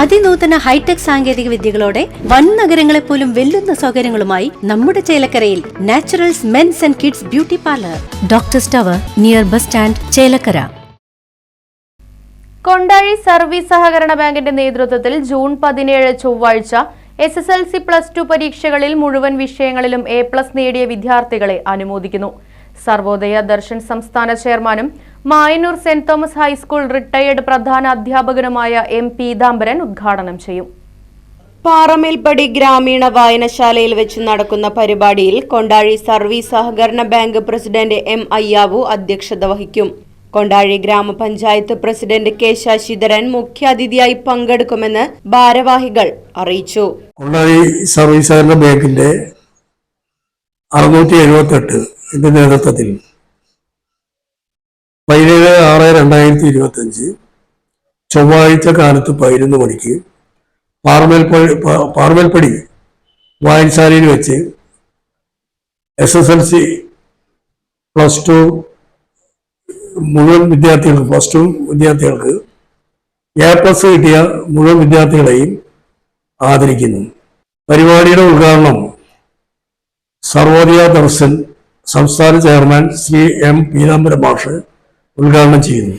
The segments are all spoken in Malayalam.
അതിനൂതന ഹൈടെക് സാങ്കേതിക വിദ്യകളോടെ വൻ നഗരങ്ങളെ പോലും വെല്ലുന്ന സൗകര്യങ്ങളുമായി നമ്മുടെ ചേലക്കരയിൽ Naturals men's and kids beauty parlour. Doctor സ്റ്റവർ near bus stand Chelakkara. Kondazhi service സഹകരണ ബാങ്കിന്റെ നേതൃത്വത്തിൽ ജൂൺ പതിനേഴ് ചൊവ്വാഴ്ച S S L C plus two പരീക്ഷകളിൽ മുഴുവൻ വിഷയങ്ങളിലും എ പ്ലസ് നേടിയ വിദ്യാർത്ഥികളെ അനുമോദിക്കുന്നു. സർവോദയ ദർശൻ സംസ്ഥാന ചെയർമാനും Mayannur Saint Thomas high school retired പ്രധാന അധ്യാപകനുമായ എം ദാംബരൻ ഉദ്ഘാടനം ചെയ്യും. പാറമേൽപ്പടി ഗ്രാമീണ വായനശാലയിൽ വെച്ച് നടക്കുന്ന പരിപാടിയിൽ കൊണ്ടാഴി സർവീസ് സഹകരണ ബാങ്ക് പ്രസിഡന്റ് എം അയ്യാവു അധ്യക്ഷത വഹിക്കും. കൊണ്ടാഴി ഗ്രാമപഞ്ചായത്ത് പ്രസിഡന്റ് കെ ശശിധരൻ മുഖ്യാതിഥിയായി പങ്കെടുക്കുമെന്ന് ഭാരവാഹികൾ അറിയിച്ചു. കൊണ്ടാഴി സർവീസ് സഹകരണ ബാങ്കിന്റെ അറുന്നൂറ്റി എഴുപത്തെട്ട് എന്റെ നേതൃത്വത്തിൽ. പതിനേഴ് ആറ് രണ്ടായിരത്തി ഇരുപത്തി അഞ്ച് ചൊവ്വാഴ്ച കാലത്ത് പതിനൊന്ന് മണിക്ക് പാർമേൽപ്പടി പാ- പാറമേൽപ്പടി വായനശാലയിൽ വെച്ച് S S L C plus two മുഴുവൻ വിദ്യാർത്ഥികൾക്ക് പ്ലസ് ടു വിദ്യാർത്ഥികൾക്ക് എ പ്ലസ് കിട്ടിയ മുഴുവൻ വിദ്യാർത്ഥികളെയും ആദരിക്കുന്നു. പരിപാടിയുടെ ഉദ്ഘാടനം സർവോദയ ദർശൻ സംസ്ഥാന ചെയർമാൻ ശ്രീ എം പീതാംബരം മാഷ് ഉദ്ഘാടനം ചെയ്യുന്നു.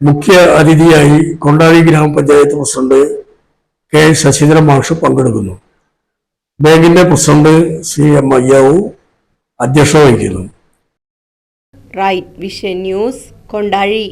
മുഖ്യ അതിഥിയായി കൊണ്ടാഴി ഗ്രാമപഞ്ചായത്ത് പ്രസിഡന്റ് കെ ശശിധരൻ മാഷ് പങ്കെടുക്കുന്നു. ബാങ്കിന്റെ പ്രസിഡന്റ് ശ്രീ എം അയ്യാവു അധ്യക്ഷത വഹിക്കുന്നു. Right news Kondazhy